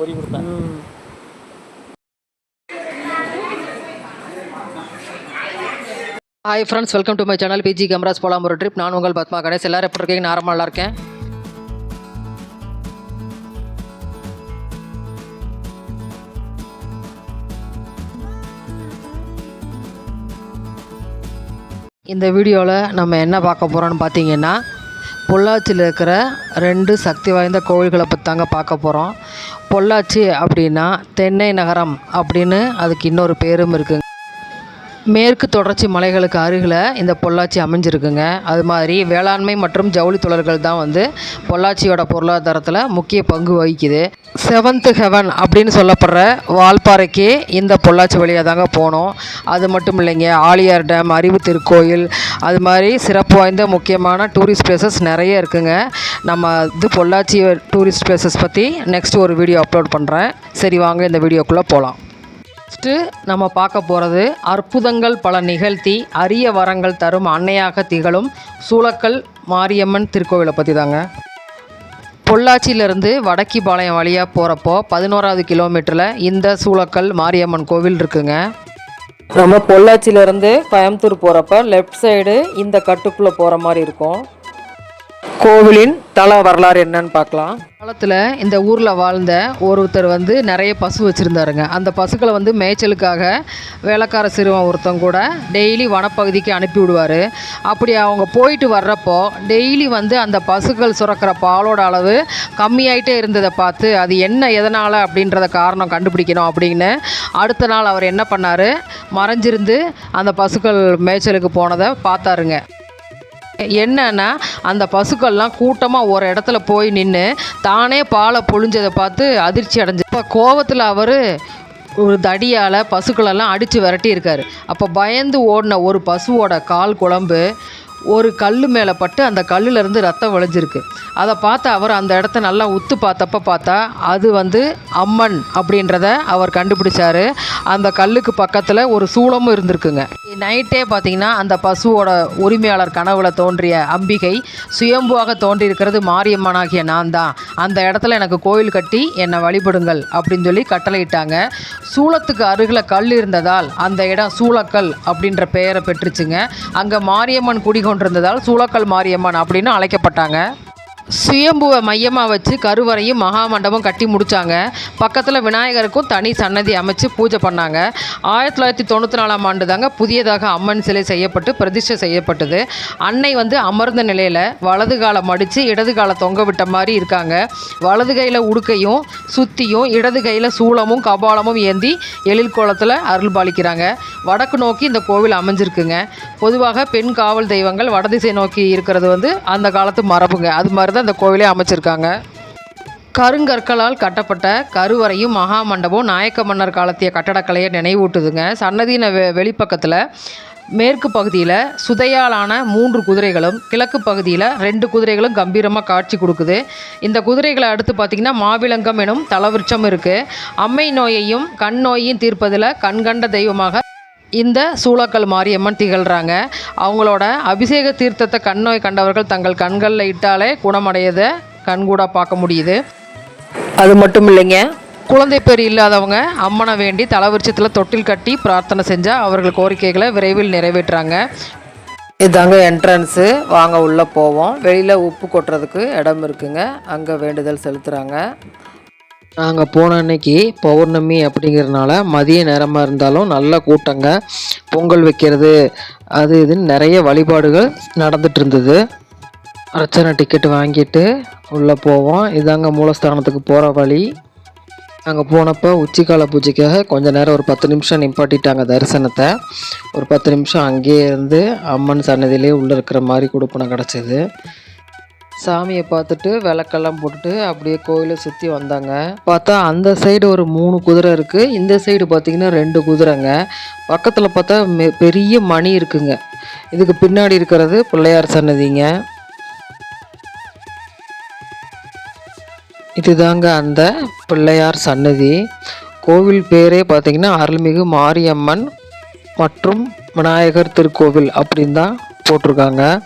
பொறி கொடுத்தேன். Hi friends welcome to my channel PG cameras போலாம் ஒரு ட்ரிப் நான் உங்கள் பத்மா கணேஷ். எல்லாரும் எப்படி இருக்கீங்க? நான் நல்லா இருக்கேன். இந்த வீடியோவில் நம்ம என்ன பார்க்க போகிறோம்னு பார்த்தீங்கன்னா பொள்ளாச்சியில் இருக்கிற ரெண்டு சக்தி வாய்ந்த கோவில்களை பற்றி தாங்க பார்க்க போகிறோம் பொள்ளாச்சி அப்படின்னா தென்னை நகரம் அப்படின்னு அதுக்கு இன்னொரு பேரும் இருக்குங்க. மேற்கு தொடர்ச்சி மலைகளுக்கு அருகில் இந்த பொள்ளாச்சி அமைஞ்சிருக்குங்க. அது மாதிரி வேளாண்மை மற்றும் ஜவுளி தொழில்கள் தான் வந்து பொள்ளாச்சியோட பொருளாதாரத்தில் முக்கிய பங்கு வகிக்குது. செவன்த்து ஹெவன் அப்படின்னு சொல்லப்படுற வால்பாறைக்கு இந்த பொள்ளாச்சி வழியாக தாங்க போனோம். அது மட்டும் இல்லைங்க ஆலியார் டேம் அறிவு திருக்கோயில் அது மாதிரி சிறப்பு வாய்ந்த முக்கியமான டூரிஸ்ட் பிளேசஸ் நிறைய இருக்குங்க. நம்ம இது பொள்ளாச்சி டூரிஸ்ட் பிளேசஸ் பற்றி நெக்ஸ்ட் ஒரு வீடியோ அப்லோட் பண்ணுறேன் சரி வாங்க இந்த வீடியோக்குள்ளே போகலாம் ஃபஸ்ட்டு நம்ம பார்க்க போகிறது அற்புதங்கள் பல நிகழ்த்தி அரிய வரங்கள் தரும் அன்னையாக திகழும் சூளக்கல் மாரியம்மன் திருக்கோவிலை பற்றி தாங்க பொள்ளாச்சியிலேருந்து வடக்கிபாளையம் வழியாக போகிறப்போ பதினோராவது கிலோமீட்டரில் இந்த சூளக்கல் மாரியம்மன் கோவில் இருக்குங்க. நம்ம பொள்ளாச்சியிலேருந்து கோயம்புத்தூர் போகிறப்ப லெஃப்ட் சைடு இந்த கட்டுக்குள்ளே போகிற மாதிரி இருக்கும். கோவிலின் தல வரலாறு என்னன்னு பார்க்கலாம். காலத்தில் இந்த ஊரில் வாழ்ந்த ஒருத்தர் வந்து நிறைய பசு வச்சுருந்தாருங்க. அந்த பசுக்களை வந்து மேய்ச்சலுக்காக வேலைக்கார சிறுவன் ஒருத்தன் கூட டெய்லி வனப்பகுதிக்கு அனுப்பி விடுவார். அப்படி அவங்க போயிட்டு வர்றப்போ டெய்லி வந்து அந்த பசுக்கள் சுரக்கிற பாலோட அளவு கம்மியாயிட்டே இருந்ததை பார்த்து அது என்ன எதனால் அப்படின்றத காரணம் கண்டுபிடிக்கணும் அப்படின்னு அடுத்த நாள் அவர் என்ன பண்ணார்? மறைஞ்சிருந்து அந்த பசுக்கள் மேய்ச்சலுக்கு போனதை பார்த்தாருங்க. என்னன்னா அந்த பசுக்கள்லாம் கூட்டமாக ஒரு இடத்துல போய் நின்று தானே பாலை பொழிஞ்சதை பார்த்து அதிர்ச்சி அடைஞ்சு இப்போ கோவத்தில் அவர் ஒரு தடியால் பசுக்களெல்லாம் அடித்து விரட்டியிருக்காரு. அப்போ பயந்து ஓடின ஒரு பசுவோட கால் குழம்பு ஒரு கல் மேலே பட்டு அந்த கல்லுலேருந்து ரத்தம் விளைஞ்சிருக்கு. அதை பார்த்து அவர் அந்த இடத்த நல்லா உத்து பார்த்தப்ப பார்த்தா அது வந்து அம்மன் அப்படின்றத அவர் கண்டுபிடிச்சார். அந்த கல்லுக்கு பக்கத்தில் ஒரு சூளமும் இருந்திருக்குங்க. நைட்டே பார்த்தீங்கன்னா அந்த பசுவோட உரிமையாளர் கனவுல தோன்றிய அம்பிகை சுயம்புவாக தோன்றியிருக்கிறது மாரியம்மனாகிய நான் தான் அந்த இடத்துல எனக்கு கோயில் கட்டி என்னை வழிபடுங்கள் அப்படின்னு சொல்லி கட்டளையிட்டாங்க. சூளத்துக்கு அருகில் கல் இருந்ததால் அந்த இடம் சூளக்கல் அப்படின்ற பெயரை பெற்றுச்சுங்க. அங்கே மாரியம்மன் குடிகொண்டிருந்ததால் சூளக்கல் மாரியம்மன் அப்படின்னு அழைக்கப்பட்டாங்க. சுயம்புவை மையமாக வச்சு கருவறையும் மகாமண்டபம் கட்டி முடித்தாங்க பக்கத்தில் விநாயகருக்கும் தனி சன்னதி அமைச்சு பூஜை பண்ணாங்க. ஆயிரத்தி தொள்ளாயிரத்தி தொண்ணூற்றி நாலாம் ஆண்டு தாங்க புதியதாக அம்மன் சிலை செய்யப்பட்டு பிரதிஷ்டை செய்யப்பட்டது. அன்னை வந்து அமர்ந்த நிலையில் வலது காலை மடித்து இடது காலை தொங்க விட்ட மாதிரி இருக்காங்க. வலது கையில் உடுக்கையும் சுத்தியும் இடது கையில் சூளமும் கபாலமும் ஏந்தி எழில் கோலத்தில் அருள் பாலிக்கிறாங்க. வடக்கு நோக்கி இந்த கோவில் அமைஞ்சிருக்குங்க. பொதுவாக பெண் காவல் தெய்வங்கள் வடதிசை நோக்கி இருக்கிறது வந்து அந்த காலத்து மரபுங்க. அது மாதிரி தான் இந்த கோவிலே அமைச்சிருக்காங்க. கருங்கற்களால் கட்டப்பட்ட கருவறையும் மகா மண்டபம் நாயக்க மன்னர் காலத்திய கட்டடக்கலையை நினைவூட்டுதுங்க. சன்னதியின் வெ வெளிப்பக்கத்தில் மேற்கு பகுதியில் சுதையாலான மூன்று குதிரைகளும் கிழக்கு பகுதியில் ரெண்டு குதிரைகளும் கம்பீரமாக காட்சி கொடுக்குது. இந்த குதிரைகளை அடுத்து பார்த்திங்கன்னா மாவிளங்கம் எனும் தலவிருட்சம் இருக்குது அம்மை நோயையும் கண் நோயையும் தீர்ப்பதில் கண்கண்ட தெய்வமாக இந்த சூளக்கல் மாரியம்மன் திகழ்கிறாங்க அவங்களோட அபிஷேக தீர்த்தத்தை கண் நோய் கண்டவர்கள் தங்கள் கண்களில் இட்டாலே குணமடையதை கண்கூட பார்க்க முடியுது. அது மட்டும் இல்லைங்க. குழந்தை பேர் இல்லாதவங்க அம்மனை வேண்டி தலவிருச்சத்தில் தொட்டில் கட்டி பிரார்த்தனை செஞ்சால் அவர்கள் கோரிக்கைகளை விரைவில் நிறைவேற்றுறாங்க இதாங்க என்ட்ரன்ஸு வாங்க உள்ளே போவோம். வெளியில் உப்பு கொட்டுறதுக்கு இடம் இருக்குங்க. அங்கே வேண்டுதல் செலுத்துகிறாங்க நாங்கள் போன அன்னைக்கு பௌர்ணமி அப்படிங்கிறதுனால மதிய நேரமாக இருந்தாலும் நல்ல கூட்டங்க பொங்கல் வைக்கிறது அது இதுன்னு நிறைய வழிபாடுகள் நடந்துட்டு இருந்தது அர்ச்சனை டிக்கெட் வாங்கிட்டு உள்ளே போவோம். இதாங்க மூலஸ்தானத்துக்கு போகிற வழி. அங்கே போனப்போ உச்சிக்கால பூஜைக்காக கொஞ்ச நேரம் ஒரு பத்து நிமிஷம் நிப்பாட்டிட்டாங்க தரிசனத்தை. ஒரு பத்து நிமிஷம் அங்கேயே இருந்து அம்மன் சன்னதியிலே உள்ளே இருக்கிற மாதிரி கொடுப்பனம் கிடச்சிது. சாமியை பார்த்துட்டு விளக்கெல்லாம் போட்டுட்டு அப்படியே கோயிலை சுற்றி வந்தாங்க. பார்த்தா அந்த சைடு ஒரு மூணு குதிரை இருக்குது இந்த சைடு பார்த்தீங்கன்னா ரெண்டு குதிரைங்க. பக்கத்தில் பார்த்தா மெ- பெரிய மணி இருக்குங்க. இதுக்கு பின்னாடி இருக்கிறது பிள்ளையார் சன்னதிங்க. இதுதாங்க அந்த பிள்ளையார் சன்னதி. கோவில் பேரே பார்த்திங்கன்னா அருள்மிகு மாரியம்மன் மற்றும் விநாயகர் திருக்கோவில் அப்படின்னு தான் போட்டிருக்காங்க.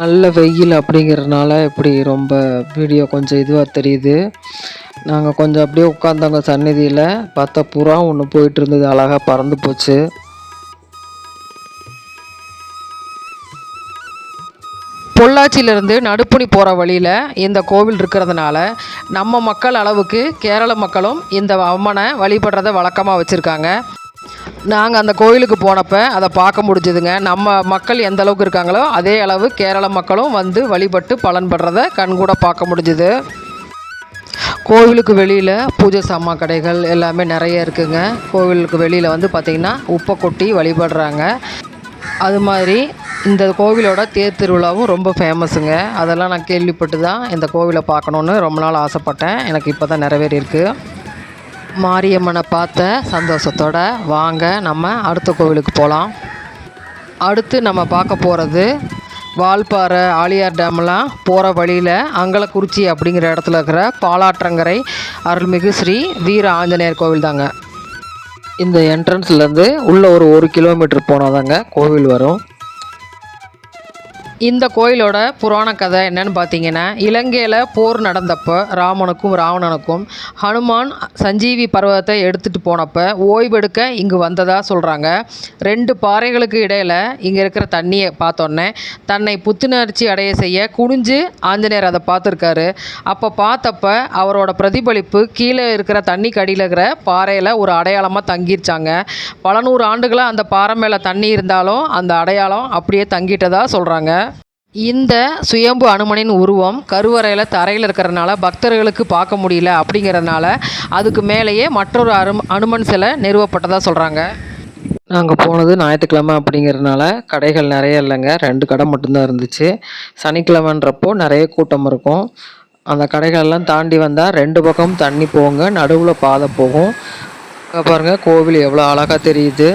நல்ல வெயில் அப்படிங்கிறதுனால இப்படி ரொம்ப வீடியோ கொஞ்சம் இதுவாக தெரியுது. நாங்கள் கொஞ்சம் அப்படியே உட்காந்தவங்க சந்நிதியில். பார்த்தா புறா ஒன்று போயிட்டு இருந்தது. அழகாக பறந்து போச்சு. பொள்ளாச்சியிலேருந்து நடுப்புணி போகிற வழியில் இந்த கோவில் இருக்கிறதுனால நம்ம மக்கள் அளவுக்கு கேரள மக்களும் இந்த அம்மனை வழிபடுறத வழக்கமாக வச்சுருக்காங்க. நாங்கள் அந்த கோயிலுக்கு போனப்போ அதை பார்க்க முடிஞ்சுதுங்க. நம்ம மக்கள் எந்த அளவுக்கு இருக்காங்களோ அதே அளவு கேரள மக்களும் வந்து வழிபட்டு பலன் படுறத கண்கூட பார்க்க முடிஞ்சுது. கோவிலுக்கு வெளியில் பூஜை சாமான் கடைகள் எல்லாமே நிறைய இருக்குங்க. கோவிலுக்கு வெளியில் வந்து பார்த்திங்கன்னா உப்பை கொட்டி வழிபடுறாங்க. அது மாதிரி இந்த கோவிலோட தேர் திருவிழாவும் ரொம்ப ஃபேமஸுங்க அதெல்லாம் நான் கேள்விப்பட்டு தான் இந்த கோவிலை பார்க்கணுன்னு ரொம்ப நாள் ஆசைப்பட்டேன். எனக்கு இப்போ தான் நிறைவேறியிருக்கு. மாரியம்மனை பார்த்த சந்தோஷத்தோட வாங்க நம்ம அடுத்த கோவிலுக்கு போகலாம் அடுத்து நம்ம பார்க்க போகிறது வால்பாறை ஆலியார் டேம்லாம் போகிற வழியில் அங்கலக்குறிச்சி அப்படிங்கிற இடத்துல இருக்கிற பாலாற்றங்கரை அருள்மிகு ஸ்ரீ வீர ஆஞ்சநேயர் கோவில் தாங்க. இந்த என்ட்ரன்ஸ்லேருந்து உள்ளே ஒரு ஒரு கிலோமீட்டர் போனால் தாங்க கோவில் வரும். இந்த கோயிலோட புராண கதை என்னன்னு பார்த்தீங்கன்னா இலங்கையில் போர் நடந்தப்போ ராமனுக்கும் ராவணனுக்கும் ஹனுமான் சஞ்சீவி பர்வதத்தை எடுத்துகிட்டு போனப்போ ஓய்வெடுக்க இங்கு வந்ததாக சொல்கிறாங்க ரெண்டு பாறைகளுக்கு இடையில் இங்கே இருக்கிற தண்ணியை பார்த்தோன்னே தன்னை புத்துணர்ச்சி அடைய செய்ய குனிஞ்சு ஆஞ்சநேயர் அதை பார்த்துருக்காரு. அப்போ பார்த்தப்ப அவரோட பிரதிபலிப்பு கீழே இருக்கிற தண்ணி கடியில் இருக்கிற பாறையில் ஒரு அடையாளமாக தங்கிருச்சாங்க. பல நூறு ஆண்டுகளாக அந்த பாறை மேலே தண்ணி இருந்தாலும் அந்த அடையாளம் அப்படியே தங்கிட்டதாக சொல்கிறாங்க இந்த சுயம்பு அனுமனின் உருவம் கருவறையில் தரையில் இருக்கிறதுனால பக்தர்களுக்கு பார்க்க முடியல அப்படிங்கிறதுனால அதுக்கு மேலேயே மற்றொரு அரும் அனுமன் சிலை நிறுவப்பட்டதாக சொல்கிறாங்க நாங்கள் போனது ஞாயிற்றுக்கிழமை அப்படிங்கிறதுனால கடைகள் நிறைய இல்லைங்க. ரெண்டு கடை மட்டும்தான் இருந்துச்சு. சனிக்கிழமைன்றப்போ நிறைய கூட்டம் இருக்கும். அந்த கடைகளெல்லாம் தாண்டி வந்தால் ரெண்டு பக்கம் தண்ணி போகுங்க நடுவில் பாதை போகும். பாருங்கள் கோவில் எவ்வளோ அழகாக தெரியுது.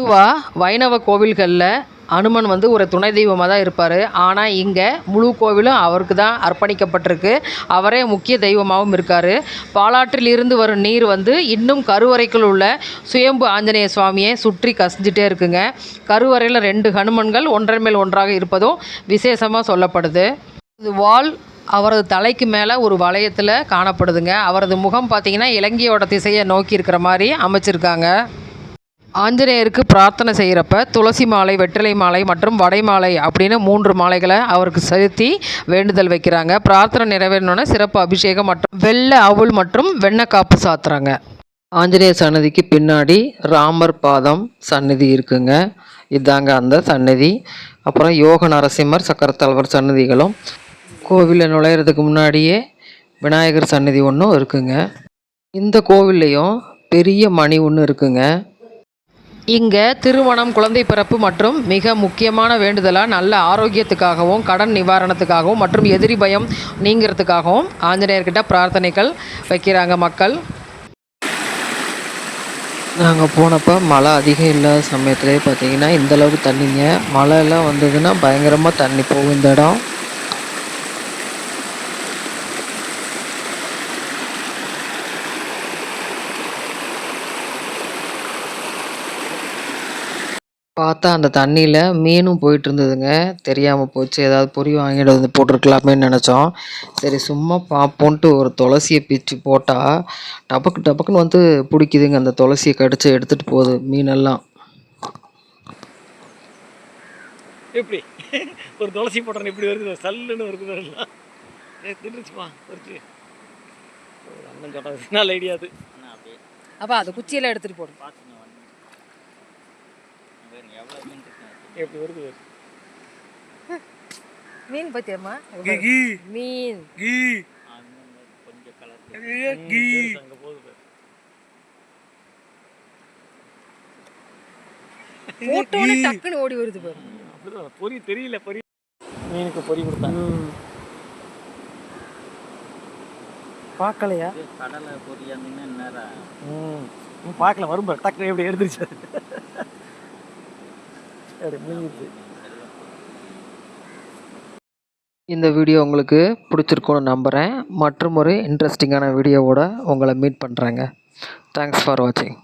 பொதுவாக வைணவ கோவில்களில் அனுமன் வந்து ஒரு துணை தெய்வமாக தான் இருப்பார். ஆனால் இங்கே முழு கோவிலும் அவருக்கு தான் அர்ப்பணிக்கப்பட்டிருக்கு. அவரே முக்கிய தெய்வமாகவும் இருக்கார். பாலாற்றில் இருந்து வரும் நீர் வந்து இன்னும் கருவறைக்குள் உள்ள சுயம்பு ஆஞ்சநேய சுவாமியை சுற்றி கசிஞ்சிட்டே இருக்குங்க. கருவறையில் ரெண்டு ஹனுமன்கள் ஒன்றரை மேல் ஒன்றாக இருப்பதும் விசேஷமாக சொல்லப்படுது. இது வால் அவரது தலைக்கு மேலே ஒரு வளையத்தில் காணப்படுதுங்க. அவரது முகம் பார்த்திங்கன்னா இலங்கையோட திசையை நோக்கி இருக்கிற மாதிரி அமைச்சிருக்காங்க. ஆஞ்சநேயருக்கு பிரார்த்தனை செய்கிறப்ப துளசி மாலை வெற்றிலை மாலை மற்றும் வடை மாலை அப்படின்னு மூன்று மாலைகளை அவருக்கு செலுத்தி வேண்டுதல் வைக்கிறாங்க. பிரார்த்தனை நிறைவேறணுன்னா சிறப்பு அபிஷேகம் மற்றும் வெள்ளை அவுள் மற்றும் வெண்ணக்காப்பு சாத்துறாங்க. ஆஞ்சநேயர் சன்னதிக்கு பின்னாடி ராமர் பாதம் சன்னதி இருக்குங்க. இதாங்க அந்த சன்னதி. அப்புறம் யோக நரசிம்மர் சக்கரத்தலைவர் சன்னதிகளும். கோவிலில் நுழையிறதுக்கு முன்னாடியே விநாயகர் சன்னதி ஒன்றும் இருக்குங்க. இந்த கோவில்லையும் பெரிய மணி ஒன்று இருக்குங்க. இங்கே திருமணம் குழந்தை பிறப்பு மற்றும் மிக முக்கியமான வேண்டுதலாக நல்ல ஆரோக்கியத்துக்காகவும் கடன் நிவாரணத்துக்காகவும் மற்றும் எதிரி பயம் நீங்கிறதுக்காகவும் ஆஞ்சநேயர்கிட்ட பிரார்த்தனைகள் வைக்கிறாங்க மக்கள். நாங்கள் போனப்போ மழை அதிகம் இல்லாத சமயத்துலேயே பார்த்தீங்கன்னா இந்தளவுக்கு தண்ணிங்க. மழைலாம் வந்ததுன்னா பயங்கரமாக தண்ணி போகும் இந்த இடம். பார்த்தா அந்த தண்ணியில் மீனும் போயிட்டு இருந்ததுங்க தெரியாமல் போச்சு. ஏதாவது பொறி வாங்கிட்டு வந்து போட்டிருக்கலாமேன்னு நினச்சோம். சரி சும்மா பார்ப்போன்ட்டு ஒரு துளசியை பிச்சு போட்டால் டபக்கு டபக்குன்னு வந்து பிடிக்குதுங்க. அந்த துளசியை கடிச்சு எடுத்துகிட்டு போகுது மீனெல்லாம். எப்படி? ஒரு துளசி போட்டோன்னு இப்படி வருது. சல்லுன்னு இருக்குது எல்லாம் வருது ஒரு அண்ணன் சொல்கிறது நல்ல ஐடியா அது. அப்போ அது குச்சியில் எடுத்துகிட்டு போடும் எப்படி வருது மீன் பத்தியம்மா? கீ கீ. மீன். கீ. ஐயோ, கீ. அங்கே போகுது பாரு. போட்டோன்னு டக்குன்னு ஓடி வருது பாரு. அப்படிதான். பொறி தெரியல பொறி. மீனுக்கு பொறி கொடுத்தாங்க. பார்க்கலையா? கடலை பொரியாந்தீங்கன்னா நேரம் ம். ம், பார்க்கல வரும் பாரு. டக்கு எப்படி எடுத்துருச்சு. அப்படி இந்த வீடியோ உங்களுக்கு பிடிச்சிருக்குன்னு நம்புகிறேன் மற்றும் ஒரு இன்ட்ரெஸ்டிங்கான வீடியோவோட உங்களை மீட் பண்ணுறேங்க தேங்க்ஸ் ஃபார் வாட்சிங்